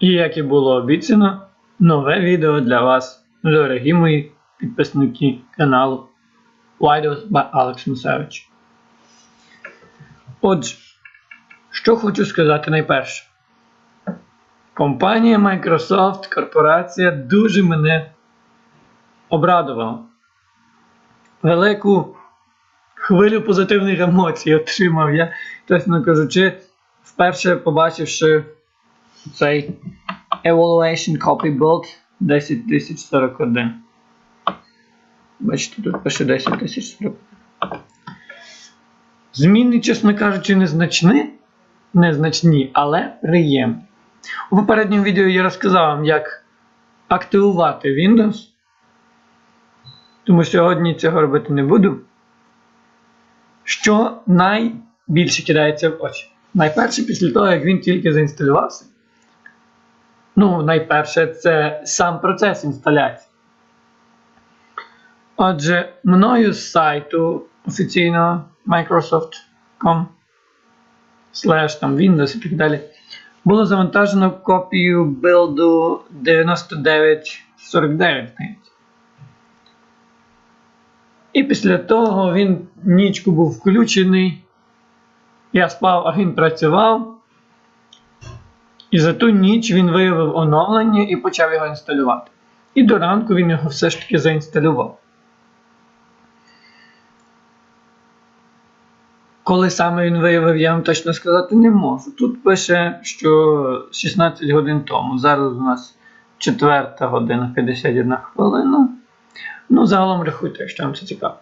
І як і було обіцяно, нове відео для вас, дорогі мої підписники каналу Widos by Alex Musevich. Отже, що хочу сказати найперше. Компанія Microsoft, корпорація дуже мене обрадувала. Велику хвилю позитивних емоцій отримав я, чесно кажучи, вперше побачивши цей Evaluation Copy Build 10041. Бачите, тут пише 10041. Зміни, чесно кажучи, незначні, незначні, але приємні. У попередньому відео я розказав вам, як активувати Windows. Тому сьогодні цього робити не буду. Що найбільше кидається в очі? Найперше, після того, як він тільки заінсталювався. Ну, найперше, це сам процес інсталяції. Отже, мною з сайту офіційного Microsoft.com slash там Windows і так далі. Було завантажено копію билду 9949. І після того він нічку був включений. Я спав, а він працював. І за ту ніч він виявив оновлення і почав його інсталювати. І до ранку він його все ж таки заінсталював. Коли саме він виявив, я вам точно сказати не можу. Тут пише, що 16 годин тому. Зараз у нас 4 година 51 хвилина. Ну, загалом рахуйте, якщо вам це цікаво.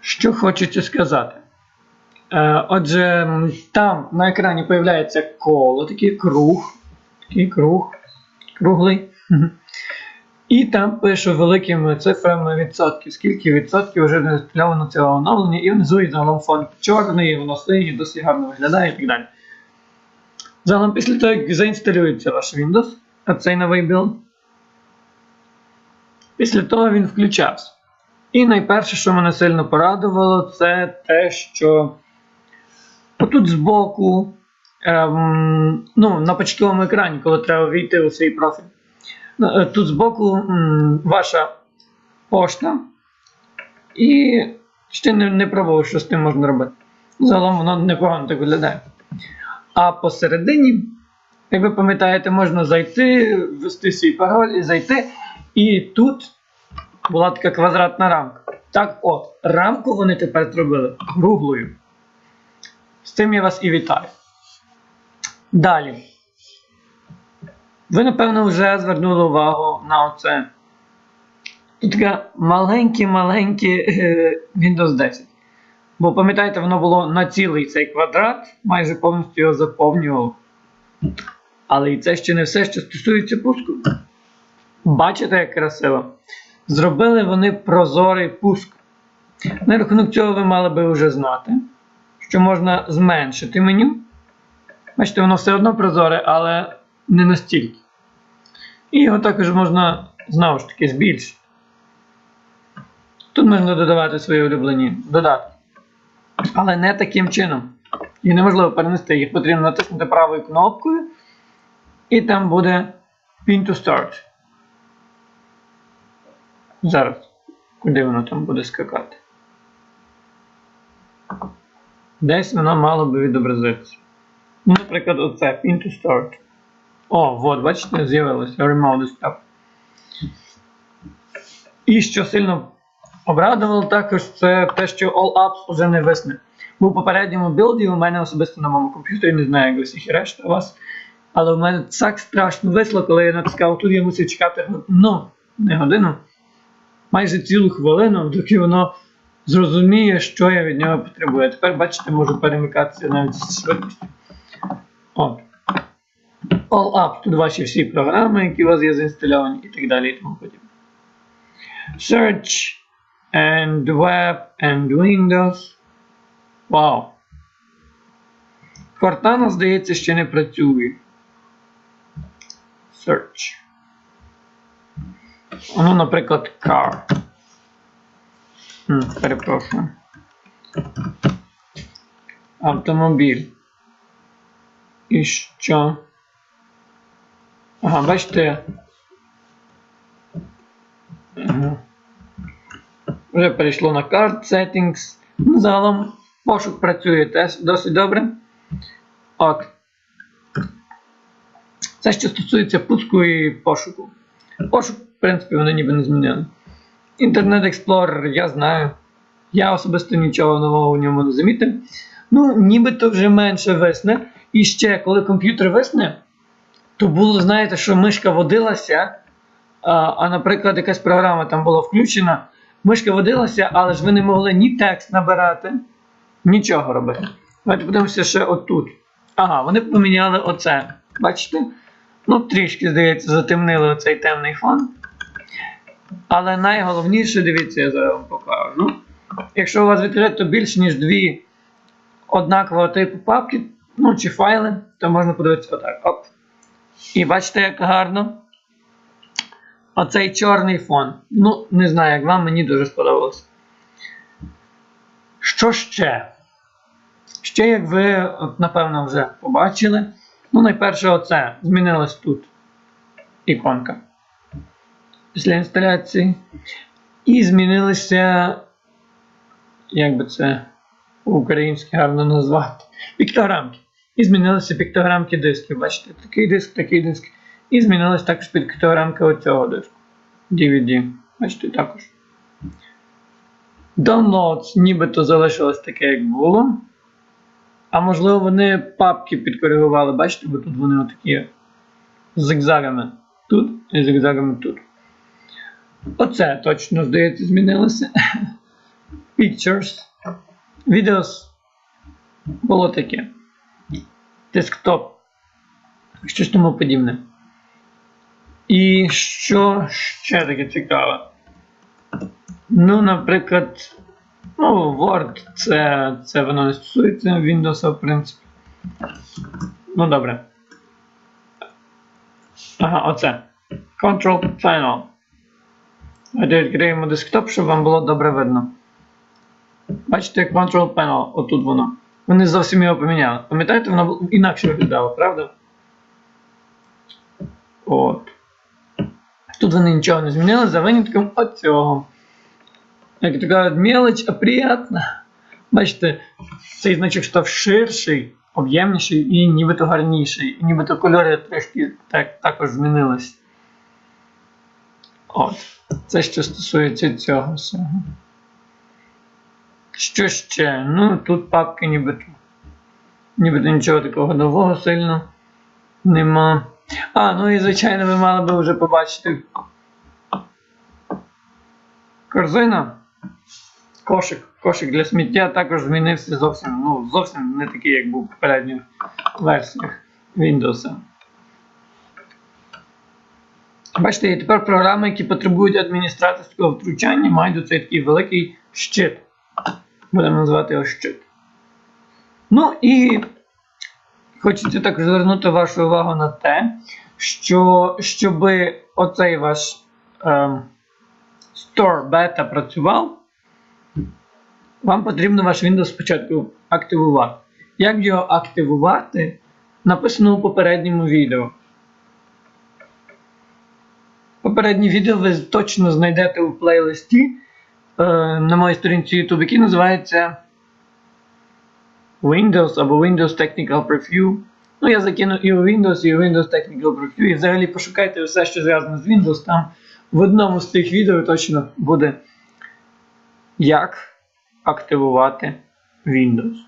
Що хочеться сказати? Е, Отже, там на екрані з'являється коло, такий круг. Такий круг. Круглий. І там пишу великими цифрами відсотки, скільки відсотків вже зареєстровано цього оновлення, і внизу і загалом фонд чорний, воно синій, досить гарно виглядає і так далі. Загалом після того, як заінсталюється ваш Windows, а цей новий білд, після того він включався. І найперше, що мене сильно порадувало, це те, що отут збоку, ем, ну, на початковому екрані, коли треба війти у свій профіль. Е, Тут збоку м, ваша пошта. І ще не, не пробував, що з тим можна робити. Загалом воно непогано так виглядає. А посередині, як ви пам'ятаєте, можна зайти, ввести свій пароль і зайти. І тут була така квадратна рамка. Так от, рамку вони тепер зробили круглою. З цим я вас і вітаю. Далі. Ви, напевно, вже звернули увагу на оце. Тут таке маленьке-маленьке Windows 10. Бо пам'ятаєте, воно було на цілий цей квадрат, майже повністю його заповнювало. Але і це ще не все, що стосується пуску. Бачите, як красиво? Зробили вони прозорий пуск. На рахунок цього ви мали би вже знати, що можна зменшити меню. Бачите, воно все одно прозоре, але не настільки. І його також можна знову ж таки збільшити. Тут можна додавати свої улюблені додатки. Але не таким чином. І неможливо перенести їх. Потрібно натиснути правою кнопкою. І там буде Pin to Start. Зараз. Куди воно там буде скакати? Десь воно мало би відобразитися. Наприклад, оце Pin to Start. О, от, бачите, з'явилося Remote Desktop. І що сильно обрадувало також, це те, що All Apps вже не висне. Бо у попередньому білді у мене особисто на моєму комп'ютері, не знаю, як у всіх і решта у вас. Але у мене так страшно висло, коли я натискав тут, я мусив чекати ну, не годину, майже цілу хвилину, доки воно зрозуміє, що я від нього потребую. Тепер, бачите, можу перемикатися навіть з. От. All Up, тут ваші всі програми, які у вас є заінстальовані і так далі і тому подібне. Search and Web and Windows. Вау. Cortana, здається, ще не працює. Search. Ну, наприклад, car. Перепрошую. Автомобіль. І що? Ага, бачите. Вже перейшло на Card Settings. Ну, загалом пошук працює досить добре. От. Це що стосується пуску і пошуку. Пошук, в принципі, вони ніби не змінили. Internet Explorer, я знаю. Я особисто нічого нового в ньому не замітив. Ну, нібито вже менше висне. І ще, коли комп'ютер висне, то було, знаєте, що мишка водилася, а, а наприклад, якась програма там була включена, мишка водилася, але ж ви не могли ні текст набирати, нічого робити. Давайте подивимося ще отут. Ага, вони поміняли оце. Бачите? Ну, трішки, здається, затемнили оцей темний фон. Але найголовніше, дивіться, я зараз вам покажу. Ну, Якщо у вас відкрито більше, ніж дві однакового типу папки, ну чи файли, то можна подивитися отак. Оп. І бачите, як гарно. Оцей чорний фон. Ну, не знаю, як вам, мені дуже сподобалося. Що ще? Ще, як ви, напевно, вже побачили. Ну, найперше, оце. Змінилось тут іконка. Після інсталяції. І змінилися. Як би це по-українськи гарно назвати? Піктограмки. І змінилися піктограмки дисків. Бачите, такий диск, такий диск. І змінилась також піктограмка оцього диску. DVD. Бачите, також. Downloads нібито залишилось таке, як було. А можливо, вони папки підкоригували. Бачите, бо тут вони отакі зигзагами тут і зигзагами тут. Оце точно, здається, змінилося. Pictures. Videos було таке. Десктоп. Щось тому подібне. І що ще таке цікаве? Ну, наприклад, ну, Word, це, це воно не стосується Windows, в принципі. Ну, добре. Ага, оце. Control Panel. Відкриємо десктоп, щоб вам було добре видно. Бачите, Control Panel, отут воно. Вони зовсім його поміняли. Пам'ятаєте, воно інакше виглядало, правда? От. Тут вони нічого не змінили за винятком оцього. Як то кажуть, а приємно. Бачите, цей значок став ширший, об'ємніший і нібито гарніший. І нібито кольори трошки так, також змінились. От. Це що стосується цього всього. Що ще? Ну, тут папки нібито. Нібито нічого такого нового сильно нема. А, ну і звичайно ви мали би вже побачити корзина. Кошик. Кошик для сміття також змінився зовсім, ну, зовсім не такий, як був в попередніх версіях Windows. Бачите, тепер програми, які потребують адміністраторського втручання, мають оцей такий великий щит. Будемо називати його щит. Ну і хочеться також звернути вашу увагу на те, що щоб оцей ваш ем, Store Beta працював, вам потрібно ваш Windows спочатку активувати. Як його активувати, написано у попередньому відео. Попереднє відео ви точно знайдете у плейлисті е, на моїй сторінці YouTube, який називається Windows або Windows Technical Preview. Ну, я закину і у Windows, і у Windows Technical Preview. І взагалі пошукайте все, що зв'язано з Windows. Там в одному з тих відео точно буде як активувати Windows.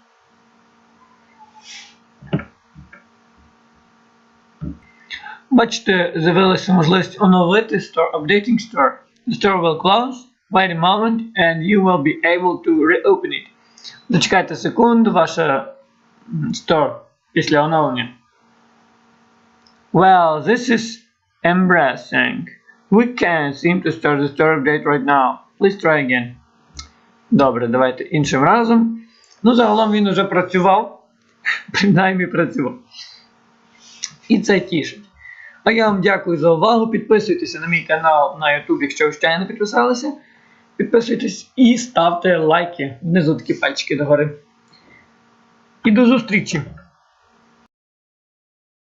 Бачите, з'явилася можливість оновити Store Updating Store. The store will close by the moment and you will be able to reopen it. Зачекайте секунду, ваша Store після оновлення. Well, this is embarrassing. We can't seem to start the store update right now. Please try again. Добре, давайте іншим разом. Ну, загалом він вже працював. Принаймні працював. І це тішить. А я вам дякую за увагу. Підписуйтеся на мій канал на YouTube, якщо ви ще не підписалися. Підписуйтесь і ставте лайки. Внизу такі пальчики догори. І до зустрічі!